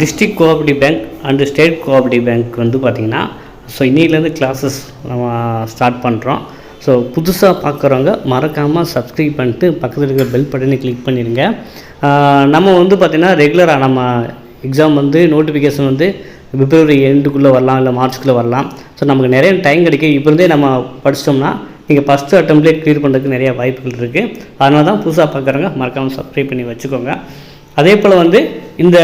District cooperative bank and state cooperative bank வந்து பார்த்திங்கன்னா so இன்னிலேருந்து கிளாஸஸ் நம்ம ஸ்டார்ட் பண்ணுறோம் ஸோ புதுசாக பார்க்குறவங்க மறக்காமல் சப்ஸ்கிரைப் பண்ணிட்டு பக்கத்தில் இருக்கிற பெல் பட்டனை கிளிக் பண்ணிடுங்க. நம்ம வந்து பார்த்திங்கன்னா ரெகுலராக நம்ம எக்ஸாம் வந்து நோட்டிஃபிகேஷன் வந்து பிப்ரவரி எண்டுக்குள்ளே வரலாம் இல்லை மார்ச்சுக்குள்ளே வரலாம். ஸோ நமக்கு நிறைய டைம் கிடைக்கும். இப்போ இருந்தே நம்ம படிச்சிட்டோம்னா நீங்கள் ஃபஸ்ட்டு அட்டம்ப்ட்லேயே க்ளியர் பண்ணுறதுக்கு நிறைய வாய்ப்புகள் இருக்குது அதனால தான் புதுசாக பார்க்குறவங்க மறக்காமல் சப்ஸ்கிரைப் பண்ணி வச்சுக்கோங்க. அதே போல் வந்து இந்த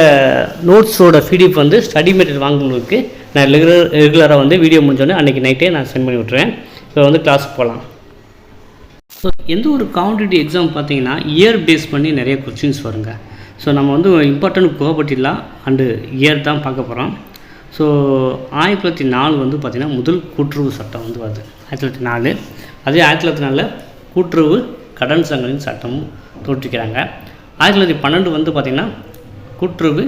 நோட்ஸோட பிடிஎஃப் வந்து ஸ்டடி மெட்டீரியல் வாங்கினவங்களுக்கு நான் ரெகுலர் ரெகுலராக வந்து வீடியோ முடிஞ்சோடனே அன்றைக்கி நைட்டே நான் சென்ட் பண்ணி விட்றேன் இப்போ வந்து கிளாஸுக்கு போகலாம் ஸோ எந்த ஒரு காம்படிட்டிவ் எக்ஸாம் பார்த்தீங்கன்னா இயர் பேஸ் பண்ணி நிறைய கொஸ்டின்ஸ் வருங்க. ஸோ நம்ம வந்து இம்பார்ட்டன்ட் கோபட்டிலாம் அண்டு இயர் தான் பார்க்க போகிறோம் ஸோ ஆயிரத்தி தொள்ளாயிரத்தி நாலு வந்து பார்த்திங்கன்னா முதல் கூட்டுறவு சட்டம் வந்து வருது. ஆயிரத்தி தொள்ளாயிரத்தி நாலு. அதே ஆயிரத்தி தொள்ளாயிரத்தி நாலில் கூட்டுறவு கடன் சங்கங்களின் சட்டமும் தோற்றுக்கிறாங்க. ஆயிரத்தி தொள்ளாயிரத்தி பன்னெண்டு வந்து பார்த்திங்கன்னா கூட்டுறவு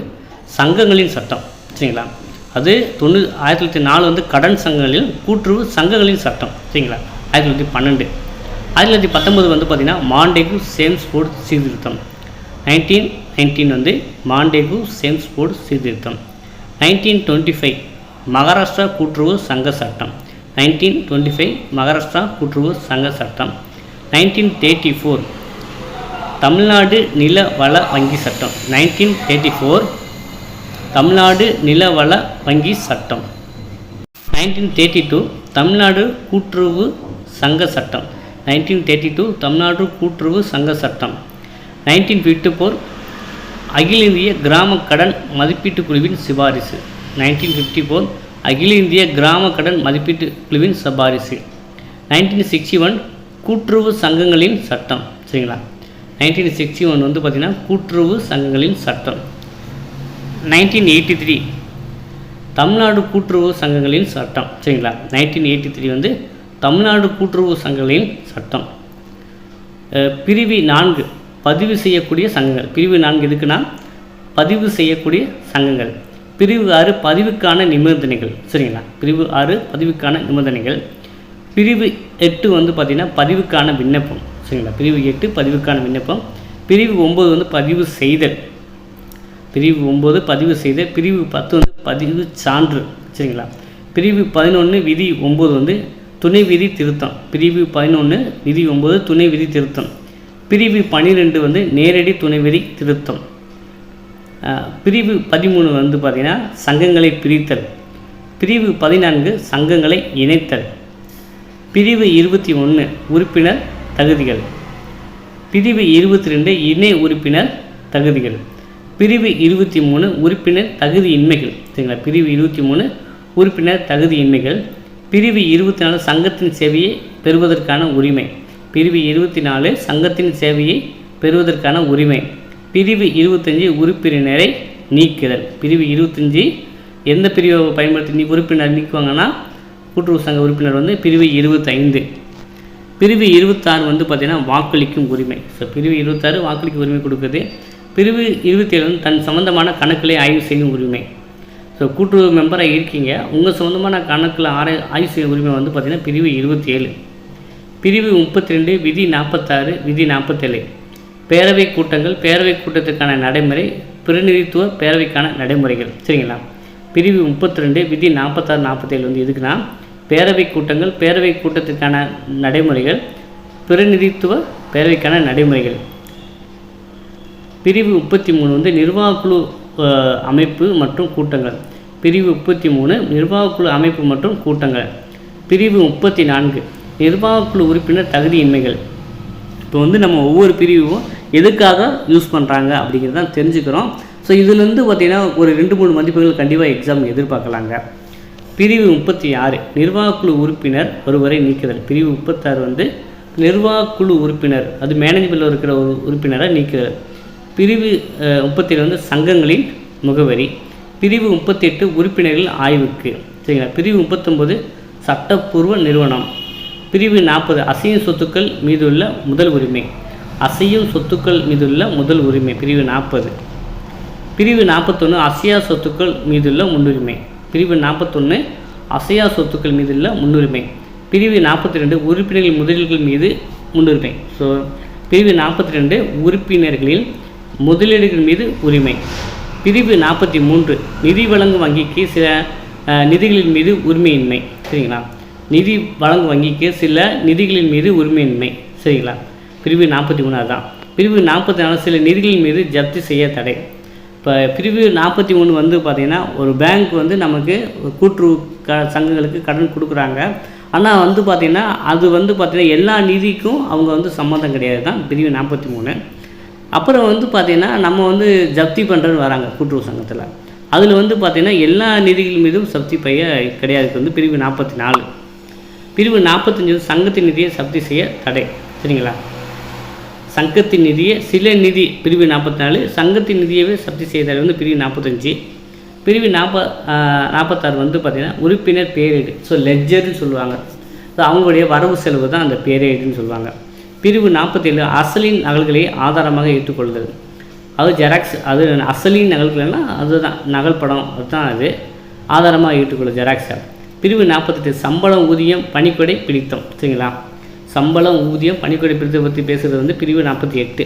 சங்கங்களின் சட்டம் சரிங்களா? அது தொண்ணூ ஆயிரத்தி தொள்ளாயிரத்தி நாலு வந்து கடன் சங்கங்களில் கூட்டுறவு சங்கங்களின் சட்டம் சரிங்களா? ஆயிரத்தி தொள்ளாயிரத்தி பன்னெண்டு. ஆயிரத்தி தொள்ளாயிரத்தி பத்தொம்பது வந்து பார்த்திங்கன்னா மாண்டேகு சேம்ஸ் போர்டு சீர்திருத்தம். நைன்டீன் நைன்டீன் வந்து மாண்டேகு சேம்ஸ் போர்டு சீர்திருத்தம். நைன்டீன் டுவெண்ட்டி ஃபைவ் மகாராஷ்டிரா கூட்டுறவு சங்க சட்டம். நைன்டீன் டுவெண்ட்டி ஃபைவ் மகாராஷ்டிரா கூட்டுறவு சங்க சட்டம். நைன்டீன் தேர்ட்டி ஃபோர் தமிழ்நாடு நில வள வங்கி சட்டம் நைன்டீன் தேர்ட்டி ஃபோர் தமிழ்நாடு நில வள வங்கி சட்டம் நைன்டீன் தேர்ட்டி டூ தமிழ்நாடு கூட்டுறவு சங்க சட்டம் நைன்டீன் தேர்ட்டி டூ தமிழ்நாடு கூட்டுறவு சங்க சட்டம் நைன்டீன் ஃபிஃப்டி ஃபோர் அகில இந்திய கிராம கடன் மதிப்பீட்டு குழுவின் சிபாரிசு நைன்டீன் ஃபிஃப்டி ஃபோர் அகில இந்திய கிராம கடன் மதிப்பீட்டு குழுவின் சிபாரிசு நைன்டீன் சிக்ஸ்டி ஒன் கூட்டுறவு சங்கங்களின் சட்டம் சரிங்களா? நைன்டீன் சிக்ஸ்டி ஒன் வந்து பார்த்திங்கன்னா கூட்டுறவு சங்கங்களின் சட்டம். Nineteen eighty three. தமிழ்நாடு கூட்டுறவு சங்கங்களின் சட்டம். சரிங்களா? நைன்டீன் எயிட்டி த்ரீ வந்து தமிழ்நாடு கூட்டுறவு சங்கங்களின் சட்டம். பிரிவு நான்கு. பதிவு செய்யக்கூடிய சங்கங்கள். பிரிவு நான்கு எதுக்குன்னா? பதிவு செய்யக்கூடிய சங்கங்கள். பிரிவு ஆறு பதிவுக்கான நிபந்தனைகள். சரிங்களா? பிரிவு ஆறு பதிவுக்கான நிபந்தனைகள். பிரிவு எட்டு வந்து பார்த்திங்கன்னா பதிவுக்கான விண்ணப்பம். சரிங்களா? பிரிவு எட்டு பதிவுக்கான விண்ணப்பம். பிரிவு ஒம்பது வந்து பதிவு செய்தல். பிரிவு ஒம்பது பதிவு செய்தல். பிரிவு பத்து வந்து பதிவு சான்று. சரிங்களா? பிரிவு பதினொன்று விதி ஒம்பது வந்து துணை விதி திருத்தம். பிரிவு பதினொன்று விதி ஒம்பது துணை விதி திருத்தம். பிரிவு பன்னிரெண்டு வந்து நேரடி துணை விதி திருத்தம். பிரிவு பதிமூணு வந்து பார்த்திங்கன்னா சங்கங்களை பிரித்தல். பிரிவு பதினான்கு சங்கங்களை இணைத்தல். பிரிவு இருபத்தி ஒன்று உறுப்பினர் தகுதிகள். பிரிவு இருபத்தி ரெண்டு இணை உறுப்பினர் தகுதிகள். பிரிவு இருபத்தி மூணு உறுப்பினர் தகுதியின்மைகள். சரிங்களா? பிரிவு இருபத்தி மூணு உறுப்பினர் தகுதியின்மைகள். பிரிவு இருபத்தி நாலு சங்கத்தின் சேவையை பெறுவதற்கான உரிமை. பிரிவு இருபத்தி நாலு சங்கத்தின் சேவையை பெறுவதற்கான உரிமை. பிரிவு இருபத்தஞ்சி உறுப்பினரை நீக்குதல். பிரிவு இருபத்தஞ்சி எந்த பிரிவை பயன்படுத்தி நீ உறுப்பினர் நீக்குவாங்கன்னா கூட்டுறவு சங்க உறுப்பினர் வந்து பிரிவு இருபத்தைந்து. பிரிவு இருபத்தாறு வந்து பார்த்திங்கன்னா வாக்களிக்கும் உரிமை. ஸோ பிரிவு இருபத்தாறு வாக்களிக்கும் உரிமை கொடுக்குது பிரிவு இருபத்தேழு வந்து தன் சம்மந்தமான கணக்குகளை ஆய்வு செய்யும் உரிமை. ஸோ கூட்டுறவு மெம்பராக இருக்கீங்க. உங்கள் சொந்தமான கணக்கில் ஆராய் ஆய்வு செய்யும் உரிமை வந்து பார்த்திங்கன்னா பிரிவு இருபத்தி ஏழு பிரிவு முப்பத்தி ரெண்டு விதி நாற்பத்தாறு விதி நாற்பத்தேழு பேரவை கூட்டங்கள் பேரவை கூட்டத்திற்கான நடைமுறை பிரதிநிதித்துவ பேரவைக்கான நடைமுறைகள். சரிங்களா? பிரிவு முப்பத்தி ரெண்டு விதி நாற்பத்தாறு நாற்பத்தேழு வந்து எதுக்குன்னா பேரவை கூட்டங்கள் பேரவை கூட்டத்திற்கான நடைமுறைகள் பிரதிநிதித்துவ பேரவைக்கான நடைமுறைகள். பிரிவு முப்பத்தி மூணு வந்து நிர்வாகக்குழு அமைப்பு மற்றும் கூட்டங்கள். பிரிவு முப்பத்தி மூணு நிர்வாகக்குழு அமைப்பு மற்றும் கூட்டங்கள். பிரிவு முப்பத்தி நான்கு நிர்வாகக்குழு உறுப்பினர் தகுதியின்மைகள். இப்போ வந்து நம்ம ஒவ்வொரு பிரிவும் எதுக்காக யூஸ் பண்ணுறாங்க அப்படிங்கிறதான் தெரிஞ்சுக்கிறோம். ஸோ இதுலேருந்து பார்த்திங்கன்னா ஒரு ரெண்டு மூணு மதிப்புகள் கண்டிப்பாக எக்ஸாம் எதிர்பார்க்கலாங்க. பிரிவு முப்பத்தி ஆறு நிர்வாகக்குழு உறுப்பினர் ஒருவரை நீக்குதல். பிரிவு முப்பத்தாறு வந்து நிர்வாகக்குழு உறுப்பினர் அது மேனேஜ்மெண்ட்டில் இருக்கிற ஒரு உறுப்பினரை நீக்குதல். பிரிவு முப்பத்தி வந்து சங்கங்களின் முகவரி. பிரிவு முப்பத்தெட்டு உறுப்பினர்கள் ஆய்வுக்கு. சரிங்களா? பிரிவு முப்பத்தொம்போது சட்டப்பூர்வ நிறுவனம். பிரிவு நாற்பது அசையும் சொத்துக்கள் மீதுள்ள முதல் உரிமை. அசையும் சொத்துக்கள் மீதுள்ள முதல் உரிமை. பிரிவு நாற்பது. பிரிவு நாற்பத்தொன்று அசையா சொத்துக்கள் மீதுள்ள முன்னுரிமை. பிரிவு நாற்பத்தொன்று அசையா சொத்துக்கள் மீது உள்ள முன்னுரிமை. பிரிவு நாற்பத்தி ரெண்டு உறுப்பினர்கள் முதலீடுகள் மீது முன்னுரிமை. ஸோ பிரிவு நாற்பத்தி ரெண்டு உறுப்பினர்களின் முதலீடுகள் மீது உரிமை. பிரிவு நாற்பத்தி மூன்று நிதி வழங்கும் வங்கிக்கு சில நிதிகளின் மீது உரிமையின்மை. சரிங்களா? நிதி வழங்கும் வங்கிக்கு சில நிதிகளின் மீது உரிமையின்மை. சரிங்களா? பிரிவு நாற்பத்தி மூணாவது தான் பிரிவு நாற்பத்தி நாலு சில நிதிகளின் மீது ஜப்தி செய்ய தடை. இப்போ பிரிவு நாற்பத்தி மூணு வந்து பார்த்திங்கன்னா ஒரு பேங்க் வந்து நமக்கு கூட்டுறவு க சங்கங்களுக்கு கடன் கொடுக்குறாங்க. ஆனால் வந்து பார்த்திங்கன்னா அது வந்து பார்த்திங்கன்னா எல்லா நிதிக்கும் அவங்க வந்து சம்மந்தம் கிடையாது. தான் பிரிவு நாற்பத்தி மூணு. அப்புறம் வந்து பார்த்திங்கன்னா நம்ம வந்து ஜப்தி பண்ணுறேன்னு வராங்க கூட்டுறவு சங்கத்தில். அதில் வந்து பார்த்திங்கன்னா எல்லா நிதிகள் மீதும் சப்தி பைய கிடையாது. வந்து பிரிவு நாற்பத்தி நாலு. பிரிவு நாற்பத்தஞ்சு சங்கத்தின் நிதியை சப்தி செய்ய தடை. சரிங்களா? சங்கத்தின் நிதியை சில நிதி பிரிவு நாற்பத்தி நாலு சங்கத்தின் நிதியவே சப்தி செய்தார் வந்து பிரிவு நாற்பத்தஞ்சு பிரிவு நாற்ப நாற்பத்தாறு வந்து பார்த்திங்கன்னா உறுப்பினர் பேரேடு. ஸோ லெட்ஜர்னு சொல்லுவாங்க. ஸோ அவங்களுடைய வரவு செலவு தான் அந்த பேரேடுன்னு சொல்லுவாங்க. பிரிவு நாற்பத்தேழு அசலின் நகல்களை ஆதாரமாக ஏற்றுக்கொள்ளுதல். அது ஜெராக்ஸ் அது அசலின் நகல்கள்னா அதுதான் நகல் படம் அதுதான் அது. ஆதாரமாக ஏற்றுக்கொள்ளும் ஜெராக்ஸை. பிரிவு நாற்பத்தெட்டு சம்பளம் ஊதியம் பணிக்கொடை பிடித்தம். சரிங்களா? சம்பளம் ஊதியம் பணிக்கொடை பிடித்தம் பற்றி பேசுகிறது வந்து பிரிவு நாற்பத்தி எட்டு.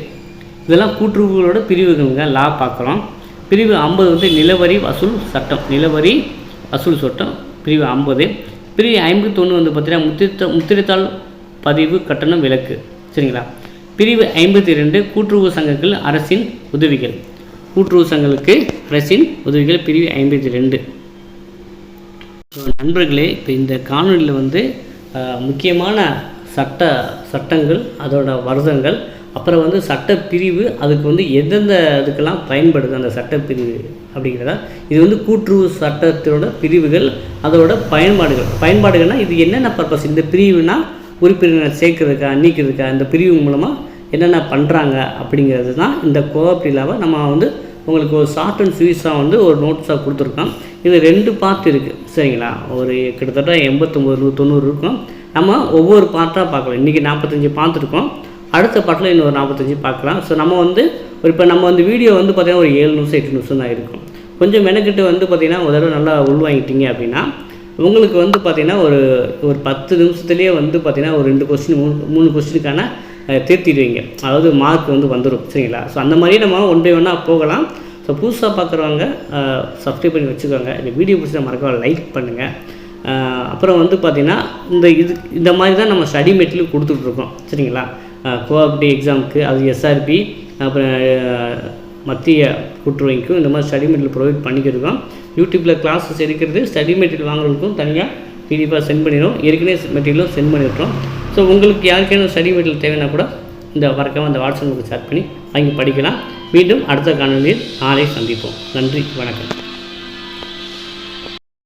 இதெல்லாம் கூட்டுறவுகளோட பிரிவுகளுங்க. லா பார்க்குறோம் பிரிவு ஐம்பது வந்து நிலவரி வசூல் சட்டம். நிலவரி வசூல் சட்டம். பிரிவு ஐம்பது. பிரிவு ஐம்பத்தொன்று வந்து பார்த்தீங்கன்னா முத்திர முத்திரத்தாள் பதிவு கட்டணம் விலக்கு. சரிங்களா? பிரிவு ஐம்பத்தி ரெண்டு கூட்டுறவு சங்கங்கள் அரசின் உதவிகள். கூட்டுறவு சங்கங்களுக்கு அரசின் உதவிகள் பிரிவு ஐம்பத்தி ரெண்டு. நண்பர்களே இப்போ இந்த காணொலியில் வந்து முக்கியமான சட்ட சட்டங்கள் அதோட வருதங்கள் அப்புறம் வந்து சட்டப்பிரிவு அதுக்கு வந்து எந்தெந்த இதுக்கெல்லாம் பயன்படுது அந்த சட்டப்பிரிவு அப்படிங்கிறத. இது வந்து கூட்டுறவு சட்டத்தோட பிரிவுகள் அதோட பயன்பாடுகள். பயன்பாடுகள்னால் இது என்னென்ன பர்பஸ் இந்த பிரிவுனா உறுப்பினர் சேர்க்கறதுக்கா நீக்கிறதுக்கா? இந்த பிரிவு மூலமாக என்னென்ன பண்ணுறாங்க அப்படிங்கிறது தான் இந்த கோஆப்டிலாவை நம்ம வந்து உங்களுக்கு ஒரு ஷார்ட் அண்ட் ஸ்வீஸாக வந்து ஒரு நோட்ஸாக கொடுத்துருக்கோம். இது ரெண்டு பார்ட் இருக்குது சரிங்களா? ஒரு கிட்டத்தட்ட எண்பத்தொம்பது தொண்ணூறு இருக்கும். நம்ம ஒவ்வொரு பார்ட்டாக பார்க்கலாம். இன்றைக்கி நாற்பத்தஞ்சு பார்த்துருக்கோம் அடுத்த பாட்டில் இன்னொரு நாற்பத்தஞ்சு பார்க்கலாம். ஸோ நம்ம வந்து ஒரு இப்போ நம்ம வந்து வீடியோ வந்து பார்த்திங்கன்னா ஒரு ஏழு நிமிஷம் எட்டு நிமிஷம் தான் இருக்கும். கொஞ்சம் மெனக்கிட்டு வந்து பார்த்திங்கன்னா ஒரு தடவை நல்லா உள்வாங்கிட்டீங்க அப்படின்னா உங்களுக்கு வந்து பார்த்திங்கன்னா ஒரு ஒரு பத்து நிமிஷத்துலேயே வந்து பார்த்திங்கன்னா ஒரு ரெண்டு கொஸ்டின் மூணு மூணு கொஸ்டினுக்கான தேர்த்திடுவீங்க. அதாவது மார்க் வந்து வந்துடும் சரிங்களா? ஸோ அந்த மாதிரியே நம்ம ஒன் பை ஒன்னாக போகலாம். ஸோ புதுசாக பார்க்குறவங்க சப்ஸ்கிரைப் பண்ணி வச்சுக்கோங்க. இந்த வீடியோ பிடிச்சா மறக்காம லைக் பண்ணுங்கள் அப்புறம் வந்து பார்த்திங்கன்னா இந்த இது இந்த மாதிரி தான் நம்ம ஸ்டடி மெட்டீரியல் கொடுத்துட்ருக்கோம் சரிங்களா? கோஆப்டி எக்ஸாமுக்கு அது எஸ்ஆர்பி அப்புறம் மத்திய கூட்டுறவைக்கும் இந்த மாதிரி ஸ்டடி மெட்டீரியல் ப்ரொவைட் பண்ணிக்கிருக்கோம் யூடியூப்பில் கிளாஸஸ் எடுக்கிறது ஸ்டடி மெட்டீரியல் வாங்குறதுக்கும் தனியாக பிடிஎஃபாக சென்ட் பண்ணிடுறோம். ஏற்கனவே மெட்டீரியலும் சென்ட் பண்ணிவிட்றோம் ஸோ உங்களுக்கு யாருக்கேனும் ஸ்டடி மெட்டீரியல் தேவைன்னா கூட இந்த மறக்காம அந்த வாட்ஸ்அப்புக்கு ஷேர் பண்ணி வாங்கி படிக்கலாம். மீண்டும் அடுத்த காணொலியில் நாளை சந்திப்போம். நன்றி வணக்கம்.